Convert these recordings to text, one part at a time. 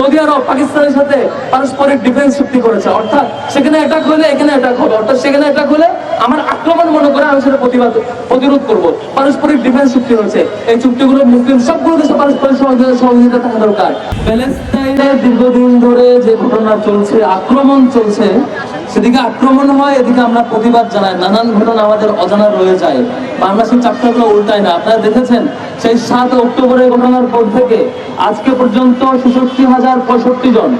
Saudi আরব, পাকিস্তানের সাথে পারস্পরিক ডিফেন্স চুক্তি করেছে। অর্থাৎ সেখানে অ্যাটাক হলে এখানে অ্যাটাক হবে। অর্থাৎ সেখানে অ্যাটাক হলে আমার আক্রমণ মনে করে আমি সেটা প্রতিবাদ, প্রতিরোধ করব। পারস্পরিক ডিফেন্স চুক্তি হয়েছে। এই চুক্তিগুলো মুসলিম সবগুলো দেশে পারস্পরিক সহযোগিতা সহযোগিতা থাকা দরকার। প্যালেস্তাইনে দীর্ঘদিন ধরে যে ঘটনা চলছে, আক্রমণ চলছে, সেদিকে আক্রমণ হয়, এদিকে আমরা প্রতিবাদ জানাই। নানান ঘটনা আমাদের অজানা রয়ে যায়। বা আমরা সেই উল্টাই না। আপনারা দেখেছেন, সেই সাত অক্টোবরের ঘটনার পর থেকে আজকে পর্যন্ত ছেষট্টি হাজার পঁয়ষট্টি জন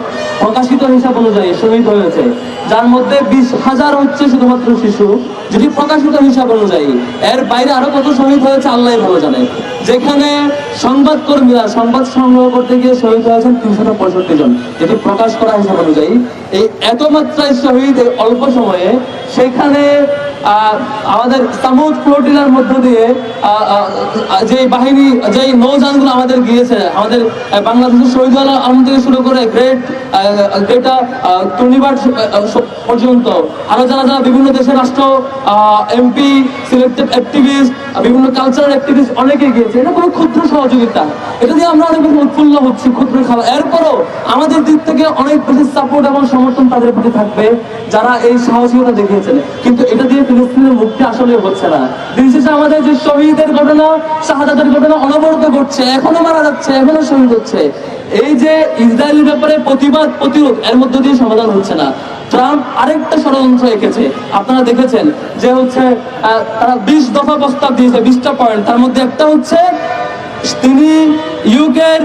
প্রকাশিত হিসাব অনুযায়ী শহীদ হয়েছে। যার মধ্যে বিশ হাজার হচ্ছে শুধুমাত্র শিশু। যেটি প্রকাশিত হিসাব অনুযায়ী এর বাইরে আরও কত শহীদ হয়েছে আল্লাহ ভালো জানে। যেখানে সংবাদ কর্মীরা সংবাদ সংগ্রহ করতে গিয়ে শহীদ হয়েছেন তিনশত পঁয়ষট্টি জন। যেটি প্রকাশ করা হিসাব অনুযায়ী এই এত মাত্রায় শহীদ অল্প সময়ে, সেখানে আমাদের সামুদ ফ্লোটিলার মধ্য দিয়ে যে বাহিনী, যে নৌযানগুলো আমাদের গিয়েছে, আমাদের বাংলাদেশের শহীদ আলম থেকে শুরু করে গ্রেট গ্রেটা টুর্নিবার পর্যন্ত। আরও যারা যারা বিভিন্ন দেশের রাষ্ট্র এমপি সিলেক্টেড অ্যাক্টিভিস্ট বিভিন্ন কালচারাল অ্যাক্টিভিস্ট অনেকে গিয়েছে, এটা কোনো ক্ষুদ্র সহযোগিতা। এটা দিয়ে আমরা অনেক বেশি উৎফুল্ল হচ্ছি ক্ষুদ্র খেলা এরপরও আমাদের দিক থেকে অনেক বেশি সাপোর্ট এবং সমর্থন তাদের প্রতি থাকবে, যারা এই সাহসিকতা দেখিয়েছেন। কিন্তু এটা দিয়ে ফিলিস্তিনের আসলে হচ্ছে না। আমাদের যে শহীদের ঘটনা, শাহাদাতের ঘটনা অনবরত ঘটছে, এখনও মারা যাচ্ছে, এখনও শহীদ হচ্ছে। এই যে ইসরায়েলের ব্যাপারে প্রতিবাদ, প্রতিরোধ, এর মধ্য দিয়ে সমাধান হচ্ছে না। ট্রাম্প আরেকটা ষড়যন্ত্র এঁকেছে। আপনারা দেখেছেন যে হচ্ছে তারা বিশ দফা প্রস্তাব দিয়েছে, বিশটা পয়েন্ট। তার মধ্যে একটা হচ্ছে, তিনি ইউকের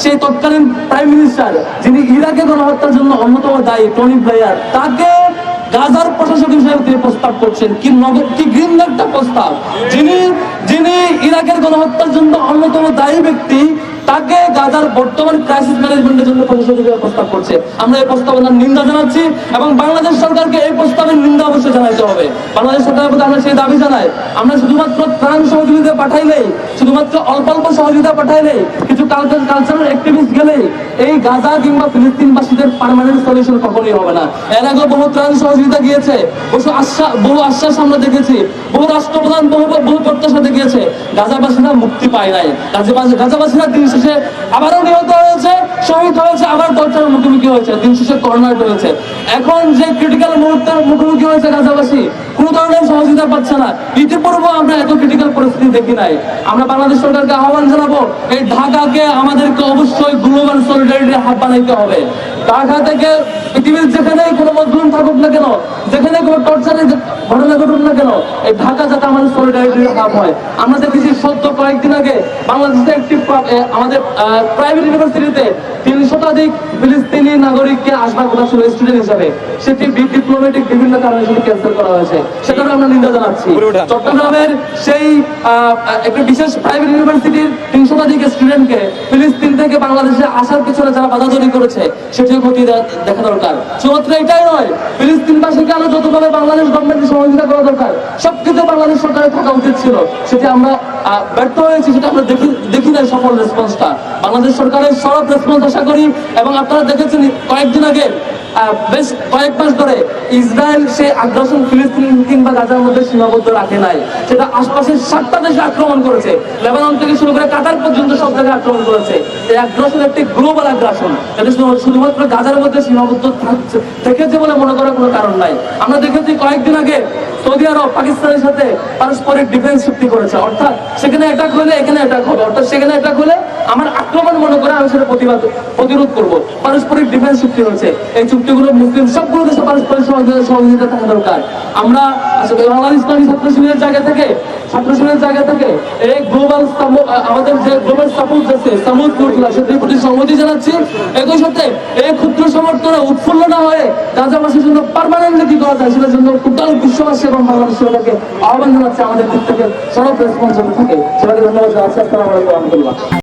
সেই তৎকালীন প্রাইম মিনিস্টার, যিনি ইরাকে গণহত্যার জন্য অন্যতম দায়ী, টনি ব্লেয়ার, তাকে গাজার প্রশাসক হিসেবে তিনি প্রস্তাব করছেন। কি নগর কি গ্রিন একটা প্রস্তাব? যিনি যিনি ইরাকের গণহত্যার জন্য অন্যতম দায়ী ব্যক্তি, তাকে গাজার বর্তমান ক্রাইসিস ম্যানেজমেন্টের জন্য প্রশাসক হিসেবে প্রস্তাব করছে। আমরা এই প্রস্তাবনার নিন্দা জানাচ্ছি এবং বাংলাদেশ সরকারকে এই প্রস্তাবের নিন্দা অবশ্যই জানাইতে হবে। বাংলাদেশ সরকারের প্রতি আমরা সেই দাবি জানাই। আমরা শুধুমাত্র ত্রাণ সহযোগিতা পাঠাইলেই, শুধুমাত্র অল্প অল্প সহযোগিতা পাঠাইলেই কিছু কালচার অ্যাক্টিভিস্ট গেলেই এই গাজা কিংবা ফিলিস্তিনবাসীদের পার্মানেন্ট সলিউশন কখনোই হবে না। এর আগে বহু ত্রাণ সহযোগিতা গিয়েছে, বহু আশ্বাস বহু আশ্বাস আমরা দেখেছি, বহু রাষ্ট্রপ্রধান, বহু বহু প্রত্যাশা দেখিয়েছে, গাজাবাসীরা মুক্তি পায় নাই। গাজাবাসী গাজাবাসীরা দিন শেষে আবারও নিহত হয়েছে, শহীদ হয়েছে, আবার টর্চারের মুখোমুখি হয়েছে, দিন শেষে কর্নার হয়েছে এখন যে ক্রিটিক্যাল মুহূর্তের মুখোমুখি হয়েছে গাজাবাসী কোনো ধরনের সহযোগিতা পাচ্ছে না। ইতিপূর্বে আমরা এত ক্রিটিক্যাল পরিস্থিতি দেখি নাই। আমরা বাংলাদেশ সরকারকে আহ্বান জানাব, এই ঢাকাকে আমাদেরকে অবশ্যই গ্লোবাল সলিডারিটির হাত বানাইতে হবে। ঢাকা থেকে না কেন? যেখানে কোনো টর্চারের ঘটনা ঘটুক না কেন? এই ঢাকা যাতে আমাদের সলিডারিটির হাব হয়। আমরা দেখেছি সত্য কয়েকদিন আগে বাংলাদেশে একটি আমাদের প্রাইভেট ইউনিভার্সিটিতে তিন শতাধিক ফিলিস্তিনি নাগরিককে আসবার কথা ছিল স্টুডেন্ট হিসাবে। সেটি ডিপ্লোমেটিক বিভিন্ন কারণে সেটি ক্যান্সেল করা হয়েছে। সেটারও আমরা নিন্দা জানাচ্ছি। চট্টগ্রামের সেই একটি বিশেষ প্রাইভেট ইউনিভার্সিটির তিন শতাধিক স্টুডেন্টকে ফিলিস্তিন থেকে বাংলাদেশে আসার পিছনে যারা বাধা তৈরি করেছে সেটিও ক্ষতি দেখা দরকার। শুধুমাত্র এটাই নয় ফিলিস্তিন ফিলিস্তিনবাসীকে আরও যতভাবে বাংলাদেশ গভর্নমেন্টের সহযোগিতা করা দরকার, সবকিছু বাংলাদেশ সরকারের থাকা উচিত ছিল। সেটি আমরা ব্যর্থ হয়েছি, সেটা আমরা দেখি দেখি নাই সফল রেসপন্সটা বাংলাদেশ সরকারের সরব রেসপন্স আশা করি, এবং আপনারা দেখেছেন কয়েকদিন আগে বেশ কয়েক মাস ধরে ইসরায়েল সে আগ্রাসন ফিলিস্তিন কিংবা গাজার মধ্যে সীমাবদ্ধ রাখে নাই। সেটা আশপাশের সাতটা দেশে আক্রমণ করেছে। লেবানন থেকে শুরু করে কাতার পর্যন্ত সব জায়গায় আক্রমণ করেছে। এই আগ্রাসন একটি গ্লোবাল আগ্রাসন। এটা শুধু- শুধুমাত্র গাজার মধ্যে সীমাবদ্ধ থাকছে থেকেছে বলে মনে করার কোনো কারণ নাই। আমরা দেখেছি কয়েকদিন আগে সৌদি আরব পাকিস্তানের সাথে পারস্পরিক ডিফেন্স চুক্তি করেছে। অর্থাৎ সেখানে অ্যাটাক হলে এখানে অ্যাটাক হবে অর্থাৎ সেখানে অ্যাটাক হলে আমার আক্রমণ মনে করে আমি সেটা প্রতিবাদ প্রতিরোধ করব। পারস্পরিক ডিফেন্স চুক্তি হয়েছে। এই চুক্তিগুলো মুসলিম সবগুলো দেশে পারস্পরিক সহযোগিতা সহযোগিতা থাকা দরকার। আমরা আসলে বাংলাদেশ ইসলামী ছাত্র শিবিরের জায়গা থেকে ছাত্র শিবিরের জায়গা থেকে এই গ্লোবাল আমাদের যে গ্লোবাল সাপোর্ট আছে সামুদ কুটলা সেটির প্রতি সম্মতি জানাচ্ছি। একই সাথে এই ক্ষুদ্র সমর্থনে উৎফুল্ল না হয়ে গাজাবাসীর জন্য পার্মানেন্টলি কি করা যায়, সেটার জন্য টোটাল বিশ্ববাসী এবং বাংলাদেশ আহ্বান জানাচ্ছে আমাদের দিক থেকে সরব রেসপন্সিবল থাকে সেটাকে ধন্যবাদ জানাচ্ছি আসসালামু আলাইকুম রহমতুল্লাহ।